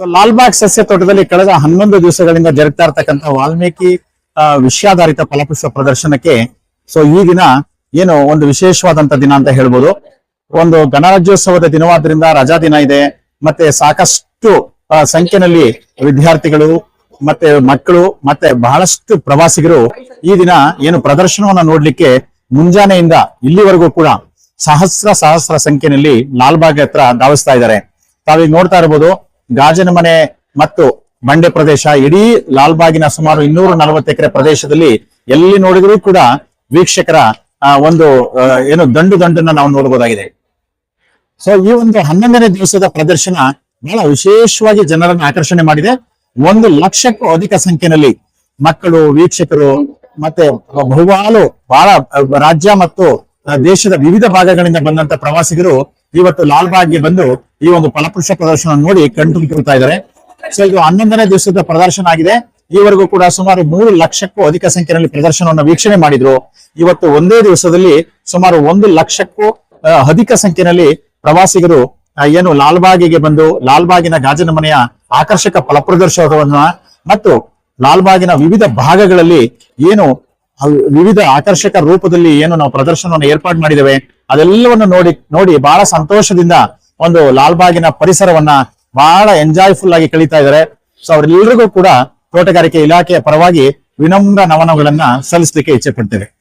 ಲಾಲ್ಬಾಗ್ ಸಸ್ಯ ತೋಟದಲ್ಲಿ ಕಳೆದ ಹನ್ನೊಂದು ದಿವಸಗಳಿಂದ ಜರುಗ್ತಾ ಇರತಕ್ಕಂತ ವಾಲ್ಮೀಕಿ ವಿಷಯಾಧಾರಿತ ಫಲಪುಷ್ಪ ಪ್ರದರ್ಶನಕ್ಕೆ ಸೊ ಈ ದಿನ ಏನು ಒಂದು ವಿಶೇಷವಾದಂತ ದಿನ ಅಂತ ಹೇಳ್ಬೋದು. ಒಂದು ಗಣರಾಜ್ಯೋತ್ಸವದ ದಿನವಾದ್ರಿಂದ ರಜಾ ದಿನ ಇದೆ. ಮತ್ತೆ ಸಾಕಷ್ಟು ಸಂಖ್ಯೆನಲ್ಲಿ ವಿದ್ಯಾರ್ಥಿಗಳು, ಮತ್ತೆ ಮಕ್ಕಳು, ಮತ್ತೆ ಬಹಳಷ್ಟು ಪ್ರವಾಸಿಗರು ಈ ದಿನ ಏನು ಪ್ರದರ್ಶನವನ್ನ ನೋಡ್ಲಿಕ್ಕೆ ಮುಂಜಾನೆಯಿಂದ ಇಲ್ಲಿವರೆಗೂ ಕೂಡ ಸಹಸ್ರ ಸಹಸ್ರ ಸಂಖ್ಯೆನಲ್ಲಿ ಲಾಲ್ಬಾಗ್ ಹತ್ರ ಧಾವಿಸ್ತಾ ಇದ್ದಾರೆ. ತಾವೀಗ ನೋಡ್ತಾ ಇರಬಹುದು ಗಾಜನ ಮನೆ ಮತ್ತು ಮಂಡ್ಯ ಪ್ರದೇಶ, ಇಡೀ ಲಾಲ್ಬಾಗಿನ ಸುಮಾರು ಇನ್ನೂರ ನಲವತ್ತು ಎಕರೆ ಪ್ರದೇಶದಲ್ಲಿ ಎಲ್ಲಿ ನೋಡಿದರೂ ಕೂಡ ವೀಕ್ಷಕರ ಒಂದು ಏನು ದಂಡು ದಂಡನ್ನ ನಾವು ನೋಡಬಹುದಾಗಿದೆ ಸೊ ಈ ಒಂದು ಹನ್ನೊಂದನೇ ದಿವಸದ ಪ್ರದರ್ಶನ ಬಹಳ ವಿಶೇಷವಾಗಿ ಜನರನ್ನು ಆಕರ್ಷಣೆ ಮಾಡಿದೆ. ಒಂದು ಲಕ್ಷಕ್ಕೂ ಅಧಿಕ ಸಂಖ್ಯೆಯಲ್ಲಿ ಮಕ್ಕಳು, ವೀಕ್ಷಕರು ಮತ್ತೆ ಬಹುಪಾಲು ಬಹಳ ರಾಜ್ಯ ಮತ್ತು ದೇಶದ ವಿವಿಧ ಭಾಗಗಳಿಂದ ಬಂದಂತ ಪ್ರವಾಸಿಗರು ಇವತ್ತು ಲಾಲ್ಬಾಗ್ಗೆ ಬಂದು ಈ ಒಂದು ಫಲಪುರುಷ ಪ್ರದರ್ಶನ ನೋಡಿ ಕಣ್ತುಂಬಿಕೊಳ್ತಾ ಇದ್ದಾರೆ. ಸೊ ಇದು ಹನ್ನೊಂದನೇ ದಿವಸದ ಪ್ರದರ್ಶನ ಆಗಿದೆ. ಈವರೆಗೂ ಕೂಡ ಸುಮಾರು ಮೂರು ಲಕ್ಷಕ್ಕೂ ಅಧಿಕ ಸಂಖ್ಯೆಯಲ್ಲಿ ಪ್ರದರ್ಶನವನ್ನು ವೀಕ್ಷಣೆ ಮಾಡಿದ್ರು. ಇವತ್ತು ಒಂದೇ ದಿವಸದಲ್ಲಿ ಸುಮಾರು ಒಂದು ಲಕ್ಷಕ್ಕೂ ಅಧಿಕ ಸಂಖ್ಯೆಯಲ್ಲಿ ಪ್ರವಾಸಿಗರು ಏನು ಲಾಲ್ಬಾಗಿಗೆ ಬಂದು, ಲಾಲ್ಬಾಗಿನ ಗಾಜಿನ ಮನೆಯ ಆಕರ್ಷಕ ಫಲಪ್ರದರ್ಶನವನ್ನ ಮತ್ತು ಲಾಲ್ಬಾಗಿನ ವಿವಿಧ ಭಾಗಗಳಲ್ಲಿ ಏನು ವಿವಿಧ ಆಕರ್ಷಕ ರೂಪದಲ್ಲಿ ಏನು ನಾವು ಪ್ರದರ್ಶನವನ್ನು ಏರ್ಪಾಡು ಮಾಡಿದ್ದೇವೆ. ಅದೆಲ್ಲವನ್ನು ನೋಡಿ ನೋಡಿ ಬಹಳ ಸಂತೋಷದಿಂದ ಒಂದು ಲಾಲ್ಬಾಗಿನ ಪರಿಸರವನ್ನ ಬಹಳ ಎಂಜಾಯ್ಫುಲ್ ಆಗಿ ಕಳೀತಾ ಇದ್ದಾರೆ. ಸೊ ಅವರೆಲ್ಲರಿಗೂ ಕೂಡ ತೋಟಗಾರಿಕೆ ಇಲಾಖೆಯ ಪರವಾಗಿ ವಿನಮ್ರ ನಮನಗಳನ್ನ ಸಲ್ಲಿಸಲಿಕ್ಕೆ ಇಚ್ಛೆ ಪಡ್ತೇವೆ.